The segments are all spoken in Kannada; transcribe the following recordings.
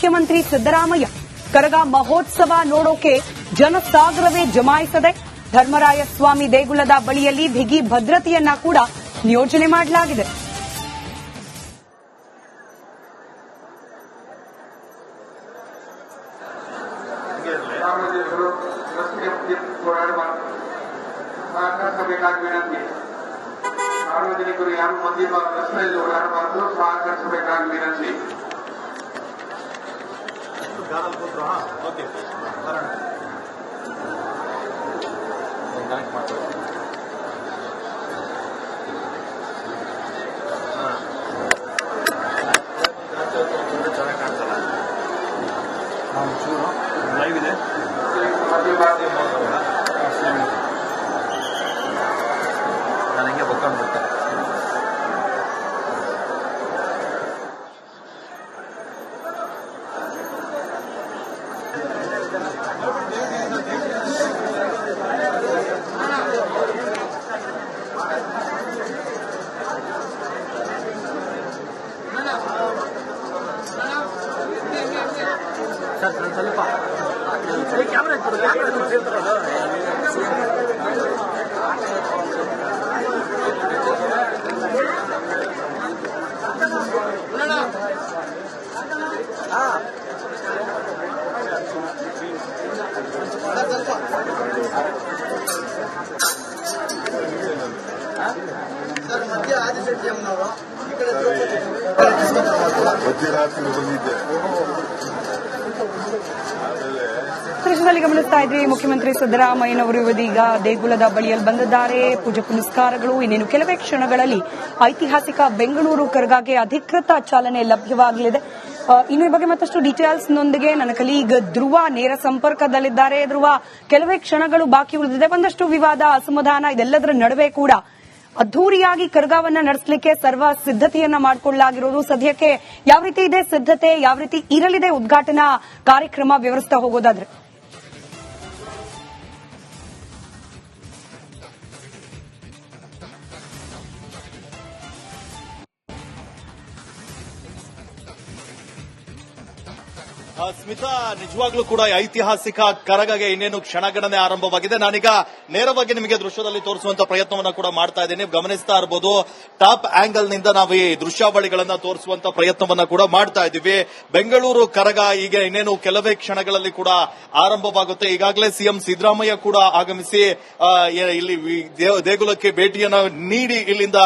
ಮುಖ್ಯಮಂತ್ರಿ ಸಿದ್ದರಾಮಯ್ಯ ಕರಗ ಮಹೋತ್ಸವ ನೋಡೋಕೆ ಜನಸಾಗರವೇ ಜಮಾಯಿಸದೆ ಧರ್ಮರಾಯ ಸ್ವಾಮಿ ದೇಗುಲದ ಬಳಿಯಲ್ಲಿ ಬಿಗಿ ಭದ್ರತೆಯನ್ನ ಕೂಡ ನಿಯೋಜನೆ ಮಾಡಲಾಗಿದೆ. ಸಾರ್ವಜನಿಕರು ಯಾರು ಮಧ್ಯಮ ರಸ್ತೆಯಲ್ಲಿ ಓಡಾಡಬಾರದು ಸಹಕರಿಸಬೇಕಾಗಿ ವಿನಂತಿ. ಓಕೆ وزير هاتف الغنيدة ದೃಶ್ಯದಲ್ಲಿ ಗಮನಿಸ್ತಾ ಇದ್ವಿ ಮುಖ್ಯಮಂತ್ರಿ ಸಿದ್ದರಾಮಯ್ಯನವರು ಇವದೀಗ ದೇಗುಲದ ಬಳಿಯಲ್ಲಿ ಬಂದಿದ್ದಾರೆ. ಪೂಜೆ ಪುನಸ್ಕಾರಗಳು, ಇನ್ನೇನು ಕೆಲವೇ ಕ್ಷಣಗಳಲ್ಲಿ ಐತಿಹಾಸಿಕ ಬೆಂಗಳೂರು ಕರ್ಗಾಗೆ ಅಧಿಕೃತ ಚಾಲನೆ ಲಭ್ಯವಾಗಲಿದೆ. ಇನ್ನು ಈ ಬಗ್ಗೆ ಮತ್ತಷ್ಟು ಡೀಟೇಲ್ಸ್ ನೊಂದಿಗೆ ನನ್ನ ಕಲೀಗ್ ಧ್ರುವ ನೇರ ಸಂಪರ್ಕದಲ್ಲಿದ್ದಾರೆ. ಧ್ರುವ, ಕೆಲವೇ ಕ್ಷಣಗಳು ಬಾಕಿ ಉಳಿದಿದೆ. ಒಂದಷ್ಟು ವಿವಾದ, ಅಸಮಾಧಾನ ಇದೆಲ್ಲದರ ನಡುವೆ ಕೂಡ ಅದ್ದೂರಿಯಾಗಿ ಕರ್ಗಾವನ್ನ ನಡೆಸಲಿಕ್ಕೆ ಸರ್ವ ಸಿದ್ಧತೆಯನ್ನ ಮಾಡಿಕೊಳ್ಳಲಾಗಿರೋದು. ಸದ್ಯಕ್ಕೆ ಯಾವ ರೀತಿ ಇದೆ? ಸಿದ್ಧತೆ ಯಾವ ರೀತಿ ಇರಲಿದೆ? ಉದ್ಘಾಟನಾ ಕಾರ್ಯಕ್ರಮ ವಿವರಿಸ್ತಾ ಹೋಗೋದಾದ್ರೆ. ಸ್ಮಿತಾ, ನಿಜವಾಗ್ಲೂ ಕೂಡ ಐತಿಹಾಸಿಕ ಕರಗಗೆ ಇನ್ನೇನು ಕ್ಷಣಗಣನೆ ಆರಂಭವಾಗಿದೆ. ನಾನೀಗ ನೇರವಾಗಿ ನಿಮಗೆ ದೃಶ್ಯದಲ್ಲಿ ತೋರಿಸುವಂತ ಪ್ರಯತ್ನವನ್ನ ಕೂಡ ಮಾಡ್ತಾ ಇದ್ದೀನಿ. ಗಮನಿಸ್ತಾ ಇರಬಹುದು ಟಾಪ್ ಆಂಗಲ್ನಿಂದ ನಾವು ಈ ದೃಶ್ಯಾವಳಿಗಳನ್ನ ತೋರಿಸುವಂತ ಪ್ರಯತ್ನವನ್ನ ಕೂಡ ಮಾಡ್ತಾ ಇದ್ದೀವಿ. ಬೆಂಗಳೂರು ಕರಗ ಈಗ ಇನ್ನೇನು ಕೆಲವೇ ಕ್ಷಣಗಳಲ್ಲಿ ಕೂಡ ಆರಂಭವಾಗುತ್ತೆ. ಈಗಾಗಲೇ ಸಿಎಂ ಸಿದ್ದರಾಮಯ್ಯ ಕೂಡ ಆಗಮಿಸಿ ಇಲ್ಲಿ ದೇಗುಲಕ್ಕೆ ಭೇಟಿಯನ್ನು ನೀಡಿ ಇಲ್ಲಿಂದ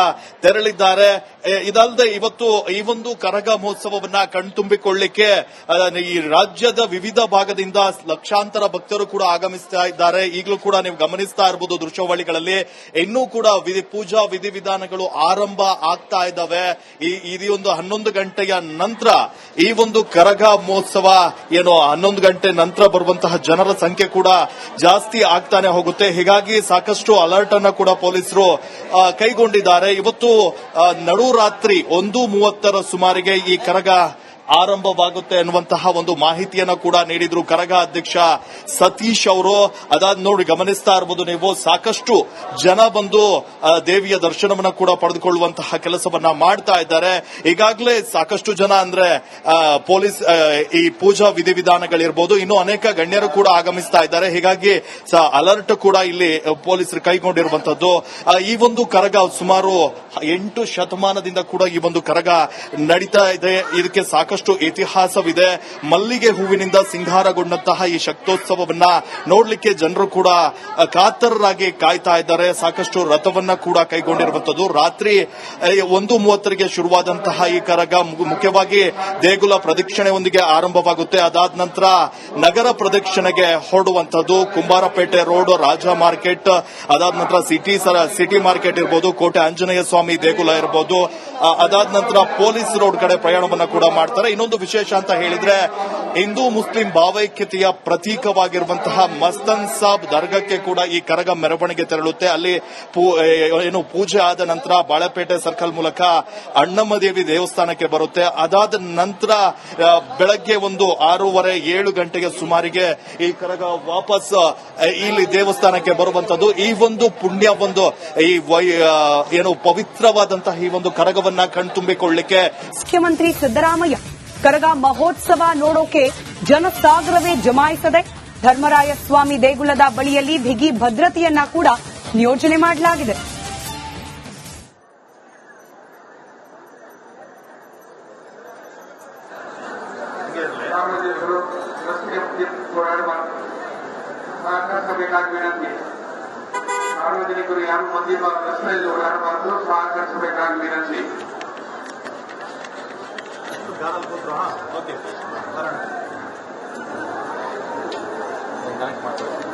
ತೆರಳಿದ್ದಾರೆ. ಇದಲ್ಲದೆ ಇವತ್ತು ಈ ಒಂದು ಕರಗ ಮಹೋತ್ಸವವನ್ನ ಕಣ್ತುಂಬಿಕೊಳ್ಳಿಕ್ಕೆ ಈ ರಾಜ್ಯದ ವಿವಿಧ ಭಾಗದಿಂದ ಲಕ್ಷಾಂತರ ಭಕ್ತರು ಕೂಡ ಆಗಮಿಸ್ತಾ ಇದ್ದಾರೆ. ಈಗಲೂ ಕೂಡ ನೀವು ಗಮನಿಸ್ತಾ ಇರಬಹುದು ದೃಶ್ಯಾವಳಿಗಳಲ್ಲಿ. ಇನ್ನೂ ಕೂಡ ಪೂಜಾ ವಿಧಿವಿಧಾನಗಳು ಆರಂಭ ಆಗ್ತಾ ಇದ್ದಾವೆ. ಈ ಒಂದು ಹನ್ನೊಂದು ಗಂಟೆಯ ನಂತರ ಈ ಒಂದು ಕರಗ ಮಹೋತ್ಸವ ಏನು ಹನ್ನೊಂದು ಗಂಟೆ ನಂತರ ಬರುವಂತಹ ಜನರ ಸಂಖ್ಯೆ ಕೂಡ ಜಾಸ್ತಿ ಆಗ್ತಾನೆ ಹೋಗುತ್ತೆ. ಹೀಗಾಗಿ ಸಾಕಷ್ಟು ಅಲರ್ಟ್ ಅನ್ನು ಕೂಡ ಪೊಲೀಸರು ಕೈಗೊಂಡಿದ್ದಾರೆ. ಇವತ್ತು ನಡುರಾತ್ರಿ ಒಂದು ಮೂವತ್ತರ ಸುಮಾರಿಗೆ ಈ ಕರಗ ಆರಂಭವಾಗುತ್ತೆ ಅನ್ನುವಂತಹ ಒಂದು ಮಾಹಿತಿಯನ್ನ ಕೂಡ ನೀಡಿದ್ರು ಕರಗ ಅಧ್ಯಕ್ಷ ಸತೀಶ್ ಅವರು. ಅದಾದ ನೋಡಿ, ಗಮನಿಸ್ತಾ ಇರಬಹುದು ನೀವು, ಸಾಕಷ್ಟು ಜನ ಬಂದು ದೇವಿಯ ದರ್ಶನವನ್ನ ಕೂಡ ಪಡೆದುಕೊಳ್ಳುವಂತಹ ಕೆಲಸವನ್ನ ಮಾಡ್ತಾ ಇದ್ದಾರೆ. ಈಗಾಗಲೇ ಸಾಕಷ್ಟು ಜನ ಅಂದ್ರೆ ಪೊಲೀಸ್ ಈ ಪೂಜಾ ವಿಧಿವಿಧಾನಗಳಿರ್ಬೋದು, ಇನ್ನು ಅನೇಕ ಗಣ್ಯರು ಕೂಡ ಆಗಮಿಸ್ತಾ ಇದ್ದಾರೆ. ಹೀಗಾಗಿ ಅಲರ್ಟ್ ಕೂಡ ಇಲ್ಲಿ ಪೊಲೀಸರು ಕೈಗೊಂಡಿರುವಂತದ್ದು ಈ ಒಂದು ಕರಗ ಸುಮಾರು ಎಂಟು ಶತಮಾನದಿಂದ ಕೂಡ ಈ ಒಂದು ಕರಗ ನಡೀತಾ ಇದೆ. ಇದಕ್ಕೆ ಸಾಕಷ್ಟು ಇತಿಹಾಸವಿದೆ. ಮಲ್ಲಿಗೆ ಹೂವಿನಿಂದ ಸಿಂಗಾರಗೊಂಡಂತಹ ಈ ಶಕ್ತೋತ್ಸವವನ್ನ ನೋಡ್ಲಿಕ್ಕೆ ಜನರು ಕೂಡ ಕಾತರರಾಗಿ ಕಾಯ್ತಾ ಇದ್ದಾರೆ. ಸಾಕಷ್ಟು ರಥವನ್ನ ಕೂಡ ಕೈಗೊಂಡಿರುವಂತದ್ದು ರಾತ್ರಿ ಒಂದು ಮೂವತ್ತರಿಗೆ ಶುರುವಾದಂತಹ ಈ ಕರಗ ಮುಖ್ಯವಾಗಿ ದೇಗುಲ ಪ್ರದಕ್ಷಿಣೆಯೊಂದಿಗೆ ಆರಂಭವಾಗುತ್ತೆ. ಅದಾದ ನಂತರ ನಗರ ಪ್ರದಕ್ಷಿಣೆಗೆ ಹೊರಡುವಂತದ್ದು ಕುಂಬಾರಪೇಟೆ ರೋಡ್, ರಾಜ ಮಾರ್ಕೆಟ್, ಅದಾದ ನಂತರ ಸಿಟಿ ಸಿಟಿ ಮಾರ್ಕೆಟ್ ಇರಬಹುದು ಕೋಟೆ ಆಂಜನೇಯ ಸ್ವಾಮಿ ದೇಗುಲ ಇರಬಹುದು ಅದಾದ ನಂತರ ಪೊಲೀಸ್ ರೋಡ್ ಕಡೆ ಪ್ರಯಾಣವನ್ನು ಕೂಡ ಮಾಡ್ತಾರೆ. ಇನ್ನೊಂದು ವಿಶೇಷ ಅಂತ ಹೇಳಿದ್ರೆ, ಹಿಂದೂ ಮುಸ್ಲಿಂ ಭಾವೈಕ್ಯತೆಯ ಪ್ರತೀಕವಾಗಿರುವಂತಹ ಮಸ್ತನ್ ಸಾಬ್ ದರ್ಗಕ್ಕೆ ಕೂಡ ಈ ಕರಗ ಮೆರವಣಿಗೆ ತೆರಳುತ್ತೆ. ಅಲ್ಲಿ ಏನು ಪೂಜೆ ಆದ ನಂತರ ಬಾಳೆಪೇಟೆ ಸರ್ಕಲ್ ಮೂಲಕ ಅಣ್ಣಮ್ಮ ದೇವಿ ದೇವಸ್ಥಾನಕ್ಕೆ ಬರುತ್ತೆ. ಅದಾದ ನಂತರ ಬೆಳಗ್ಗೆ ಒಂದು ಆರೂವರೆ ಏಳು ಗಂಟೆಗೆ ಸುಮಾರಿಗೆ ಈ ಕರಗ ವಾಪಸ್ ಇಲ್ಲಿ ದೇವಸ್ಥಾನಕ್ಕೆ ಬರುವಂತದ್ದು. ಈ ಒಂದು ಪುಣ್ಯ ಒಂದು, ಈ ಏನು ಪವಿತ್ರವಾದಂತಹ ಈ ಒಂದು ಕರಗವನ್ನ ಕಣ್ತುಂಬಿಕೊಳ್ಳಿಕ್ಕೆ ಮುಖ್ಯಮಂತ್ರಿ ಸಿದ್ದರಾಮಯ್ಯ ಕರಗ ಮಹೋತ್ಸವ ನೋಡೋಕೆ ಜನಸಾಗರವೇ ಜಮಾಯಿಸದೆ ಧರ್ಮರಾಯ ಸ್ವಾಮಿ ದೇಗುಲದ ಬಳಿಯಲ್ಲಿ ಬಿಗಿ ಭದ್ರತೆಯನ್ನ ಕೂಡ ನಿಯೋಜನೆ ಮಾಡಲಾಗಿದೆ. ಸಾರ್ವಜನಿಕರು ಯಾರು ಮಂದಿ ರಸ್ತೆಯಲ್ಲಿ ಓಡಾಡಬಾರದು, ಸಹಕರಿಸಬೇಕಾಗಿ ವಿನಂತಿ. ಓಕೆ. ಕನೆಕ್ಟ್ ಮಾಡ್ತಾರೆ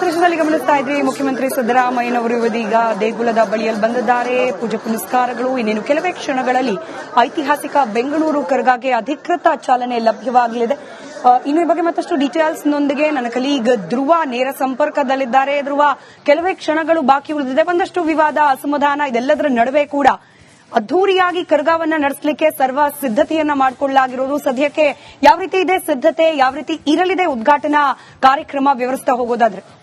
ದೃಶ್ಯದಲ್ಲಿ ಗಮನಿಸ್ತಾ ಇದ್ವಿ, ಮುಖ್ಯಮಂತ್ರಿ ಸಿದ್ದರಾಮಯ್ಯನವರು ಇದೀಗ ದೇಗುಲದ ಬಳಿಯಲ್ಲಿ ಬಂದಿದ್ದಾರೆ. ಪೂಜೆ ಪುನಸ್ಕಾರಗಳು, ಇನ್ನೇನು ಕೆಲವೇ ಕ್ಷಣಗಳಲ್ಲಿ ಐತಿಹಾಸಿಕ ಬೆಂಗಳೂರು ಕರ್ಗಾಗೆ ಅಧಿಕೃತ ಚಾಲನೆ ಲಭ್ಯವಾಗಲಿದೆ. ಇನ್ನು ಈ ಬಗ್ಗೆ ಮತ್ತಷ್ಟು ಡೀಟೇಲ್ಸ್ ನೊಂದಿಗೆ ನನ್ನ ಕಲೀಗ್ ಧ್ರುವ ನೇರ ಸಂಪರ್ಕದಲ್ಲಿದ್ದಾರೆ. ಧ್ರುವ, ಕೆಲವೇ ಕ್ಷಣಗಳು ಬಾಕಿ ಉಳಿದಿದೆ. ಒಂದಷ್ಟು ವಿವಾದ, ಅಸಮಾಧಾನ, ಇದೆಲ್ಲದರ ನಡುವೆ ಕೂಡ ಅದ್ದೂರಿಯಾಗಿ ಕರ್ಗಾವನ್ನ ನಡೆಸಲಿಕ್ಕೆ ಸರ್ವ ಸಿದ್ಧತೆಯನ್ನ ಮಾಡಿಕೊಳ್ಳಲಾಗಿರೋದು. ಸದ್ಯಕ್ಕೆ ಯಾವ ರೀತಿ ಇದೆ ಸಿದ್ಧತೆ, ಯಾವ ರೀತಿ ಇರಲಿದೆ ಉದ್ಘಾಟನಾ ಕಾರ್ಯಕ್ರಮ, ವಿವರಿಸ್ತಾ ಹೋಗೋದಾದ್ರೆ.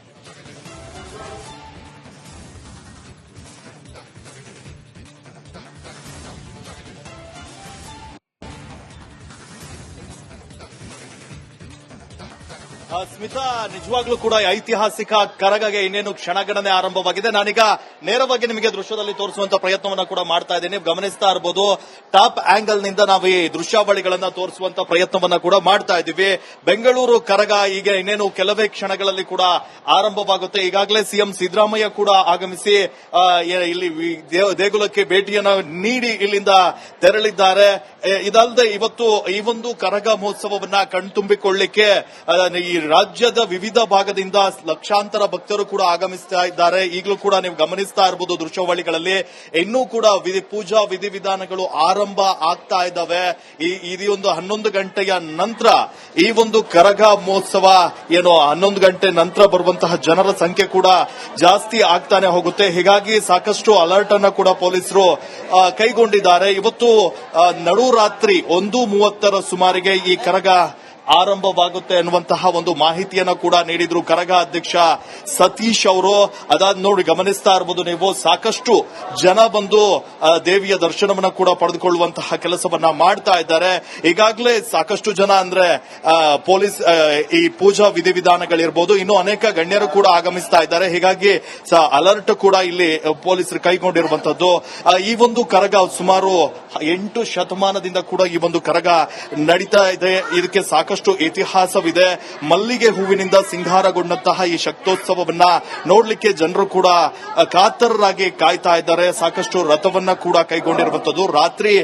ಸ್ಮಿತಾ, ನಿಜವಾಗ್ಲೂ ಕೂಡ ಐತಿಹಾಸಿಕ ಕರಗಗೆ ಇನ್ನೇನು ಕ್ಷಣಗಣನೆ ಆರಂಭವಾಗಿದೆ. ನಾನೀಗ ನೇರವಾಗಿ ನಿಮಗೆ ದೃಶ್ಯದಲ್ಲಿ ತೋರಿಸುವಂತ ಪ್ರಯತ್ನವನ್ನ ಕೂಡ ಮಾಡ್ತಾ ಇದ್ದೀನಿ. ಗಮನಿಸ್ತಾ ಇರಬಹುದು ಟಾಪ್ ಆಂಗಲ್ನಿಂದ ನಾವು ಈ ದೃಶ್ಯಾವಳಿಗಳನ್ನ ತೋರಿಸುವಂತ ಪ್ರಯತ್ನವನ್ನ ಕೂಡ ಮಾಡ್ತಾ ಇದ್ದೀವಿ. ಬೆಂಗಳೂರು ಕರಗ ಈಗ ಇನ್ನೇನು ಕೆಲವೇ ಕ್ಷಣಗಳಲ್ಲಿ ಕೂಡ ಆರಂಭವಾಗುತ್ತೆ. ಈಗಾಗಲೇ ಸಿಎಂ ಸಿದ್ದರಾಮಯ್ಯ ಕೂಡ ಆಗಮಿಸಿ ಇಲ್ಲಿ ದೇಗುಲಕ್ಕೆ ಭೇಟಿಯನ್ನು ನೀಡಿ ಇಲ್ಲಿಂದ ತೆರಳಿದ್ದಾರೆ. ಇದಲ್ಲದೆ ಇವತ್ತು ಈ ಒಂದು ಕರಗ ಮಹೋತ್ಸವವನ್ನ ಕಣ್ತುಂಬಿಕೊಳ್ಳಿಕ್ಕೆ ಈ ರಾಜ್ಯದ ವಿವಿಧ ಭಾಗದಿಂದ ಲಕ್ಷಾಂತರ ಭಕ್ತರು ಕೂಡ ಆಗಮಿಸ್ತಾ ಇದ್ದಾರೆ. ಈಗಲೂ ಕೂಡ ನೀವು ಗಮನಿಸ್ತಾ ಇರಬಹುದು ದೃಶ್ಯಾವಳಿಗಳಲ್ಲಿ. ಇನ್ನೂ ಕೂಡ ಪೂಜಾ ವಿಧಿವಿಧಾನಗಳು ಆರಂಭ ಆಗ್ತಾ ಇದ್ದಾವೆ. ಈ ಒಂದು ಹನ್ನೊಂದು ಗಂಟೆಯ ನಂತರ ಈ ಒಂದು ಕರಗ ಮಹೋತ್ಸವ ಏನು ಹನ್ನೊಂದು ಗಂಟೆ ನಂತರ ಬರುವಂತಹ ಜನರ ಸಂಖ್ಯೆ ಕೂಡ ಜಾಸ್ತಿ ಆಗ್ತಾನೆ ಹೋಗುತ್ತೆ. ಹೀಗಾಗಿ ಸಾಕಷ್ಟು ಅಲರ್ಟ್ ಅನ್ನ ಕೂಡ ಪೊಲೀಸರು ಕೈಗೊಂಡಿದ್ದಾರೆ. ಇವತ್ತು ನಡು ನಡುರಾತ್ರಿ ಒಂದು ಮೂವತ್ತರ ಸುಮಾರಿಗೆ ಈ ಕರಗ ಆರಂಭವಾಗುತ್ತೆ ಅನ್ನುವಂತಹ ಒಂದು ಮಾಹಿತಿಯನ್ನ ಕೂಡ ನೀಡಿದ್ರು ಕರಗ ಅಧ್ಯಕ್ಷ ಸತೀಶ್ ಅವರು. ಅದಾದ ನೋಡಿ, ಗಮನಿಸ್ತಾ ಇರಬಹುದು ನೀವು, ಸಾಕಷ್ಟು ಜನ ಬಂದು ದೇವಿಯ ದರ್ಶನವನ್ನ ಕೂಡ ಪಡೆದುಕೊಳ್ಳುವಂತಹ ಕೆಲಸವನ್ನ ಮಾಡ್ತಾ ಇದ್ದಾರೆ. ಈಗಾಗಲೇ ಸಾಕಷ್ಟು ಜನ ಅಂದ್ರೆ ಪೊಲೀಸ್ ಈ ಪೂಜಾ ವಿಧಿವಿಧಾನಗಳಿರ್ಬೋದು, ಇನ್ನು ಅನೇಕ ಗಣ್ಯರು ಕೂಡ ಆಗಮಿಸ್ತಾ ಇದ್ದಾರೆ. ಹೀಗಾಗಿ ಅಲರ್ಟ್ ಕೂಡ ಇಲ್ಲಿ ಪೊಲೀಸರು ಕೈಗೊಂಡಿರುವಂತದ್ದು ಈ ಒಂದು ಕರಗ ಸುಮಾರು ಎಂಟು ಶತಮಾನದಿಂದ ಕೂಡ ಈ ಒಂದು ಕರಗ ನಡೀತಾ ಇದೆ. ಇದಕ್ಕೆ ಸಾಕಷ್ಟು ಇತಿಹಾಸವಿದೆ. ಮಲ್ಲಿಗೆ ಹೂವಿನಿಂದ ಸಿಂಗಾರಗೊಂಡಂತಹ ಈ ಶಕ್ತೋತ್ಸವವನ್ನ ನೋಡ್ಲಿಕ್ಕೆ ಜನರು ಕೂಡ ಕಾತರರಾಗಿ ಕಾಯ್ತಾ ಇದ್ದಾರೆ. ಸಾಕಷ್ಟು ರಥವನ್ನ ಕೂಡ ಕೈಗೊಂಡಿರುವಂತದ್ದು ರಾತ್ರಿ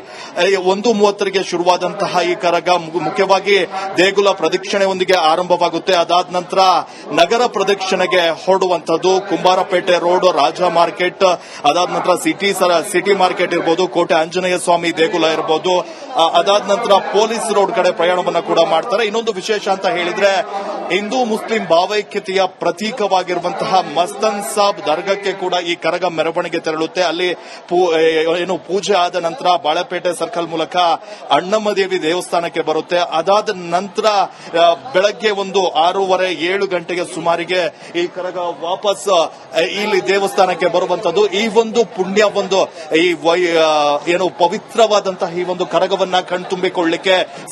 ಒಂದು ಮೂವತ್ತರಿಗೆ ಶುರುವಾದಂತಹ ಈ ಕರಗ ಮುಖ್ಯವಾಗಿ ದೇಗುಲ ಪ್ರದಕ್ಷಿಣೆಯೊಂದಿಗೆ ಆರಂಭವಾಗುತ್ತೆ. ಅದಾದ ನಂತರ ನಗರ ಪ್ರದಕ್ಷಿಣೆಗೆ ಹೊರಡುವಂತದ್ದು ಕುಂಬಾರಪೇಟೆ ರೋಡ್, ರಾಜ ಮಾರ್ಕೆಟ್, ಅದಾದ ನಂತರ ಸಿಟಿ ಸಿಟಿ ಮಾರ್ಕೆಟ್ ಇರಬಹುದು ಕೋಟೆ ಆಂಜನೇಯ ಸ್ವಾಮಿ ದೇಗುಲ ಇರಬಹುದು ಅದಾದ ನಂತರ ಪೊಲೀಸ್ ರೋಡ್ ಕಡೆ ಪ್ರಯಾಣವನ್ನ ಕೂಡ ಮಾಡ್ತಾರೆ. ಇನ್ನೊಂದು ವಿಶೇಷ ಅಂತ ಹೇಳಿದ್ರೆ, ಹಿಂದೂ ಮುಸ್ಲಿಂ ಭಾವೈಕ್ಯತೆಯ ಪ್ರತೀಕವಾಗಿರುವಂತಹ ಮಸ್ತನ್ ಸಾಬ್ ದರ್ಗಕ್ಕೆ ಕೂಡ ಈ ಕರಗ ಮೆರವಣಿಗೆ ತೆರಳುತ್ತೆ. ಅಲ್ಲಿ ಏನು ಪೂಜೆ ಆದ ನಂತರ ಬಾಳೆಪೇಟೆ ಸರ್ಕಲ್ ಮೂಲಕ ಅಣ್ಣಮ್ಮ ದೇವಿ ದೇವಸ್ಥಾನಕ್ಕೆ ಬರುತ್ತೆ. ಅದಾದ ನಂತರ ಬೆಳಗ್ಗೆ ಒಂದು ಆರೂವರೆ ಏಳು ಗಂಟೆಗೆ ಸುಮಾರಿಗೆ ಈ ಕರಗ ವಾಪಸ್ ಇಲ್ಲಿ ದೇವಸ್ಥಾನಕ್ಕೆ ಬರುವಂತದ್ದು. ಈ ಒಂದು ಪುಣ್ಯ ಒಂದು, ಈ ಏನು ಪವಿತ್ರವಾದಂತಹ ಈ ಒಂದು ಕರಗವನ್ನ ಕಣ್ತುಂಬಿಕೊಳ್ಳಿಕ್ಕೆ